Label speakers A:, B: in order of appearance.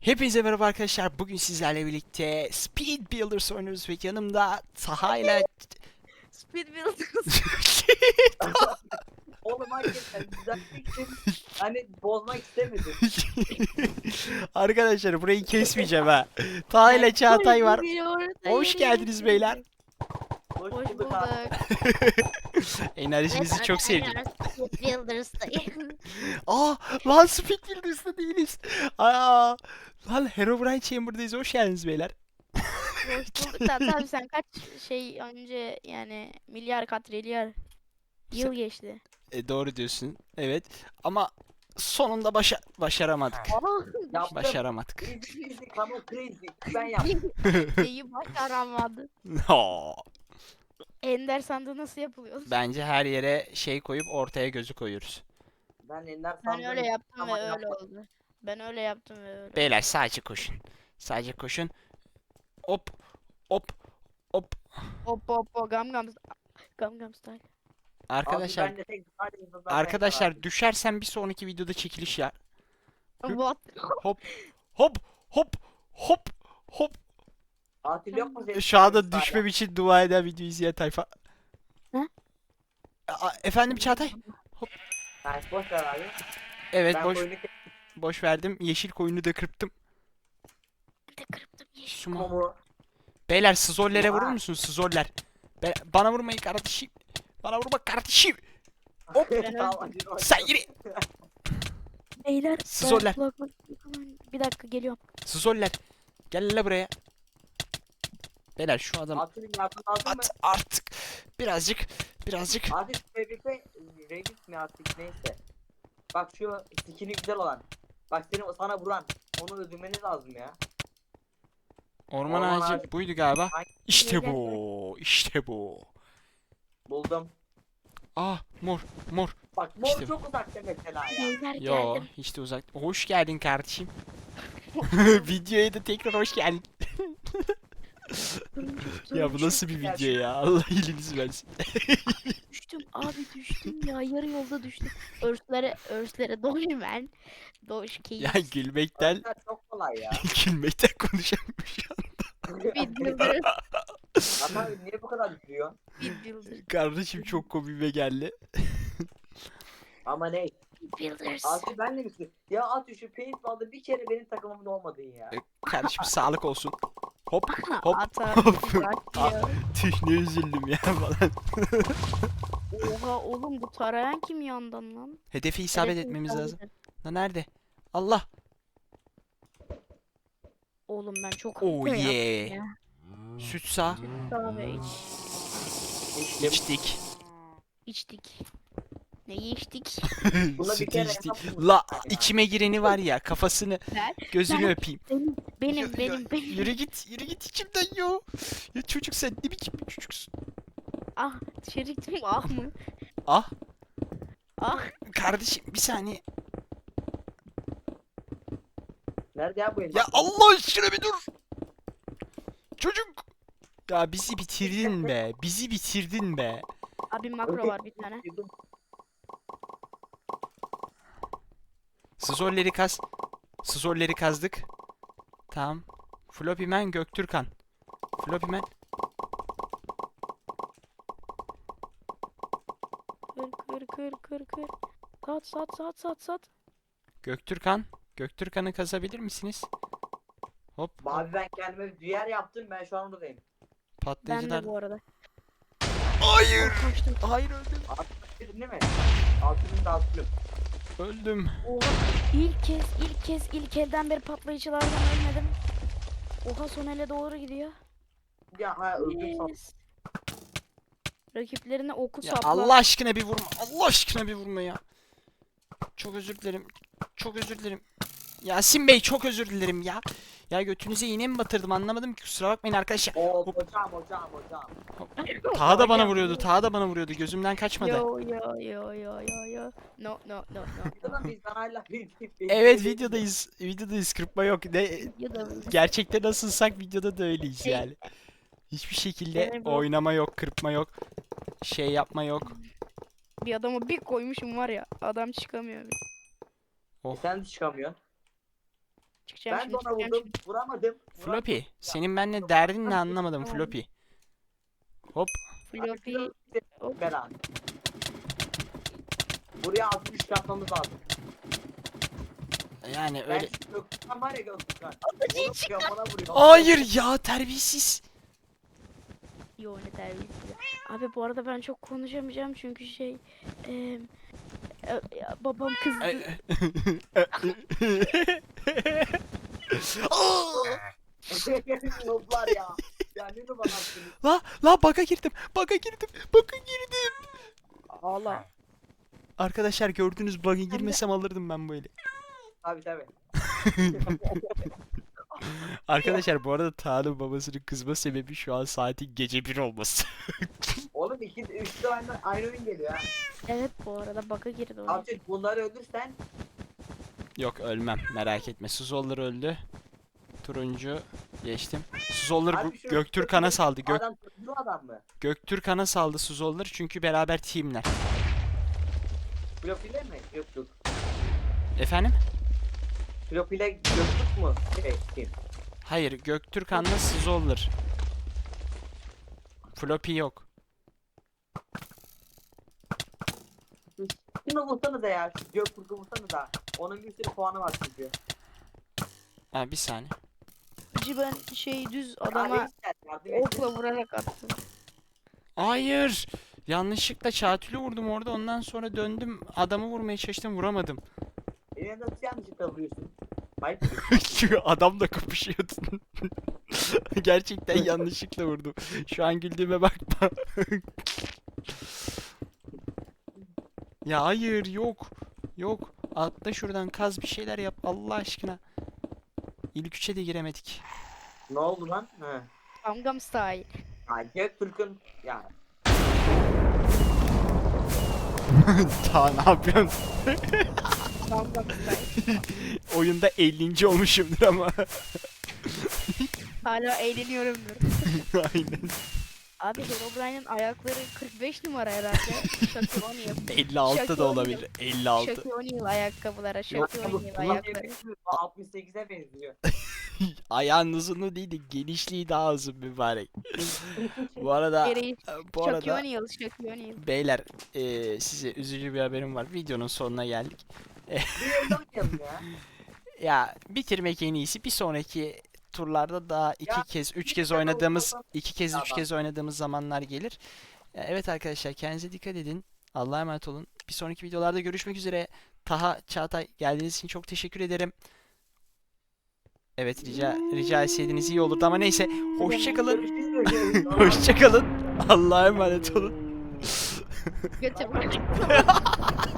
A: Hepinize merhaba arkadaşlar. Bugün sizlerle birlikte Speed Builders oynuyoruz ve yanımda Taha ile
B: Speed Builders.
C: Oğlum hakikaten düzeltmek için hani bozmak istemedim.
A: Arkadaşlar burayı kesmeyeceğim ha. Taha ile Çağatay var. Hoş geldiniz beyler.
C: Hoş,
B: Hoş
C: bulduk abi.
B: bulduk.
A: Enerjinizi çok sevdim.
B: Speed Builders'tayım.
A: Aa lan Speed Builders'ta değiliz. Aa lan Herobrine Chamber'dayız. Hoş geldiniz beyler.
B: Hoş bulduk. Tabii tabii sen kaç şey önce yani milyar katrilyar yıl geçti.
A: E, doğru diyorsun. Evet. Ama sonunda başa başaramadık.
C: Yaptım.
A: Başaramadık.
C: Crazy crazy. Ben yaptım.
B: Şeyi başaramadı.
A: Aa,
B: Ender sandığı nasıl yapılıyor?
A: Bence her yere şey koyup ortaya gözü koyuyoruz.
C: Ben Ender
B: Ben
C: sandım.
B: öyle yaptım
C: ama
B: ve öyle
C: yapmadım.
B: oldu. Ben öyle yaptım ve öyle.
A: Beyler sadece koşun. Sadece koşun. Hop hop hop.
B: Hop hop hop gam gam gam gam style.
A: Arkadaşlar
C: Abi ben de tek sadece zaten
A: arkadaşlar
C: ben
A: düşersen bir sonraki videoda çekiliş ya.
B: What?
A: Hop hop hop hop hop.
C: Atil yok mu senin?
A: Şu anda düşmem için dua eden video izleyen tayfa.
B: Ne?
A: Efendim Çağatay?
C: Ben boş ver abi.
A: Evet
C: ben
A: boş
C: boyunu
A: boş verdim. Yeşil koyunu da kırptım.
B: Ben de kırptım yeşil.
A: Suma. Beyler sizollere vurur musunuz sizoller? Be- bana vurmayın kardeşim. Bana vurma kardeşim. Hop. Sen yürü.
B: Beyler. Kulaklık- Bir dakika geliyorum.
A: Sizoller. Gel la buraya. Beyler şu adam
C: Atil'in yardım lazım mı?
A: at artık. Birazcık birazcık.
C: Atil Revit'e Revit mi artık neyse. Bak şu skini güzel olan. Bak seni sana vuran. Onu öldürmeniz lazım ya.
A: Orman
C: Orman
A: ağacı
C: ağacı.
A: buydu galiba.
C: Ay.
A: İşte bu. işte bu.
C: Buldum.
A: Ah mor mor.
C: Bak mor
A: İşte bu.
C: çok uzakta mesela ya.
B: Beyler
A: Yo
B: geldim.
A: hiç de uzak. Hoş geldin kardeşim. Videoya da tekrar hoş geldin. Ya bu nasıl bir video ya? Allah iyiliğinizi versin.
B: Düştüm abi düştüm ya yarı yolda düştüm. Örslere örslere doğru ben. Doğuş keyif.
A: Ya gülmekten
C: Arkadaşlar çok kolay ya.
A: gülmekten konuşamıyorum şu an.
B: Speed Builder.
C: Ama niye bu kadar gülüyor?
B: Speed Builder.
A: Kardeşim çok komime geldi.
C: Ama ne?
B: Speed Builders.
C: Aslı benle misin? Ya at şu paintball'da bir kere benim takımımda olmadın ya.
A: Kardeşim sağlık olsun. Hop hop
B: Ata.
A: hop.
B: bırak ya.
A: Tüh ne üzüldüm ya falan.
B: Oha oğlum bu tarayan kim yandan lan?
A: Hedefe isabet
B: Hedefi
A: etmemiz lazım.
B: et.
A: Lan nerede? Allah.
B: Oğlum ben çok
A: Oh
B: hata yaptım
A: yeah.
B: ya.
A: Süt sağ.
B: Kahve iç.
A: İçtik.
B: içtik. Neyi içtik?
C: Buna bir
A: Sütü
C: kere
A: içtik. La içime gireni var ya kafasını
B: Ben-
A: gözünü
B: ben-
A: öpeyim.
B: Benim benim
A: Ya-
B: benim
A: ya-
B: benim.
A: Yürü git yürü git içimden yo. Ya çocuk sen ne biçim bir çocuksun.
B: Ah şeriktim ah mı?
A: Ah
B: Ah
A: kardeşim bir saniye.
C: Nerede ya bu
A: Ya Allah aşkına bir dur. Çocuk. Ya bizi bitirdin be. Bizi bitirdin be.
B: abi makro var bir tane.
A: Sızolleri kaz. Sızolleri kazdık. Tamam. Floppy Man Göktürkan. Floppy Man.
B: Kır kır kır kır kır. Sat sat sat sat sat.
A: Göktürkan. Göktürkan'ı kazabilir misiniz? Hop.
C: Abi ben kendime bir yer yaptım ben şu an buradayım.
B: Ben
A: Patlayıcılar.
B: de bu arada.
A: Hayır. Hayır öldüm.
C: Altın değil mi? Altının da altın.
A: Öldüm.
B: Oha ilk kez ilk kez ilk elden beri patlayıcılardan ölmedim. Oha son ele doğru gidiyor.
C: Ya ha öldüm sandım.
B: Yes. Rakiplerine oku
A: Ya
B: sapla.
A: Allah aşkına bir vurma. Allah aşkına bir vurma ya. Çok özür dilerim. Çok özür dilerim. Yasin Bey çok özür dilerim ya. Ya götünüze iğne mi batırdım anlamadım ki kusura bakmayın arkadaşlar.
C: Oo
A: Hop.
C: hocam hocam hocam.
A: Taha da bana vuruyordu. Taha da bana vuruyordu. Gözümden kaçmadı.
B: Yo yo yo yo yo yo. No no no no.
C: Biz hala
A: Evet videodayız. Videodayız. Kırpma yok. Ne gerçekte nasılsak videoda da öyleyiz yani. Hiçbir şekilde oynama yok, kırpma yok. Şey yapma yok.
B: bir adamı bir koymuşum var ya adam çıkamıyor.
A: Oh.
C: Sen de çıkamıyorsun.
B: Çıkacağım
C: Ben
B: şimdi
C: de ona
B: çıkacağım
C: vurdum.
B: şimdi.
C: Vuramadım.
A: Floppy senin benimle derdin ne anlamadım. Floppy. Hop.
B: Floppy. Hop.
C: Bela. Buraya 63 yapmamız lazım.
A: Yani
C: Ben
A: öyle.
C: şu Göktuğ'dan var ya Göktuğ'dan. Onu kafana vuruyor.
A: Hayır ya terbiyesiz.
B: Yo ne terbiyesiz. Abi bu arada ben çok konuşamayacağım çünkü şey eee, ya, babam kızdı.
C: Noblar ya. Ya ne numara attınız?
A: la la baka girdim. Baka girdim. Baka girdim.
B: Ağla.
A: Arkadaşlar gördünüz bug'a girmesem alırdım ben böyle.
C: Tabi tabi.
A: Arkadaşlar bu arada Tanrı babasının kızma sebebi şu an saatin gece 1 olması.
C: Oğlum iki, üç de aynı, aynı oyun geliyor ha.
B: Evet bu arada baka girdi o.
C: Abi bunları öldürsen
A: Yok ölmem merak etme. Suzollar öldü. Turuncu geçtim. Suzollar
C: Harbi şu-
A: Göktürk'ana saldı. Gök,
C: adam bu adam mı?
A: Göktürk'ana saldı Suzollar çünkü beraber teamler.
C: Flopile mi? Yok yok.
A: Efendim?
C: Flopile Göktürk mu? Şey kim?
A: Hayır Göktürk'anla Suzollar. Floppy yok.
C: Şunu vursanıza ya. Şu Göktürk'ü vursanıza. Onun bir sürü puanı var çünkü.
A: Ha bir saniye.
B: Hacı ben şey düz
C: Adama
B: adama
C: yardım et.
B: okla vurarak attım.
A: Hayır. Yanlışlıkla Çatül'ü vurdum orada ondan sonra döndüm adamı vurmaya çalıştım vuramadım.
C: Beni nasıl yanlışlıkla vuruyorsun? Hayır.
A: Çünkü adamla kapışıyordun. Gerçekten yanlışlıkla vurdum. Şu an güldüğüme bakma. Ya hayır yok. Yok. Atla şuradan kaz bir şeyler yap Allah aşkına. İlk üçe de giremedik.
C: ne oldu lan? He.
B: Gangnam Style.
C: Ya Göktürk'ün ya
A: Ta ne yapıyorsun?
B: Gangnam Style.
A: Oyunda 50. olmuşumdur ama.
B: Hala eğleniyorumdur.
A: Aynen.
B: Abi Herobrine'in ayakları 45 numara herhalde. Shaquille O'Neal.
A: 56 da
B: Shaquille
A: olabilir. 56.
B: Shaquille O'Neal ayakkabılara. Shaquille O'Neal ayakları.
C: bir- 68'e benziyor.
A: Ayağın uzunluğu değil de genişliği daha uzun mübarek. bu arada
B: Gereği
A: bu
B: Shaquille
A: arada
B: O'Neal, Shaquille O'Neal.
A: beyler eee, size üzücü bir haberim var. Videonun sonuna geldik.
C: Bir oynayalım ya.
A: Ya bitirmek en iyisi. Bir sonraki turlarda daha iki
C: Ya,
A: kez, üç kez oynadığımız, iki kez, üç kez oynadığımız zamanlar gelir. Ya Evet arkadaşlar kendinize dikkat edin. Allah'a emanet olun. Bir sonraki videolarda görüşmek üzere. Taha, Çağatay geldiğiniz için çok teşekkür ederim. Evet rica rica etseydiniz iyi olurdu ama neyse. Hoşçakalın. Hoşçakalın. Allah'a emanet olun.
B: Götüm.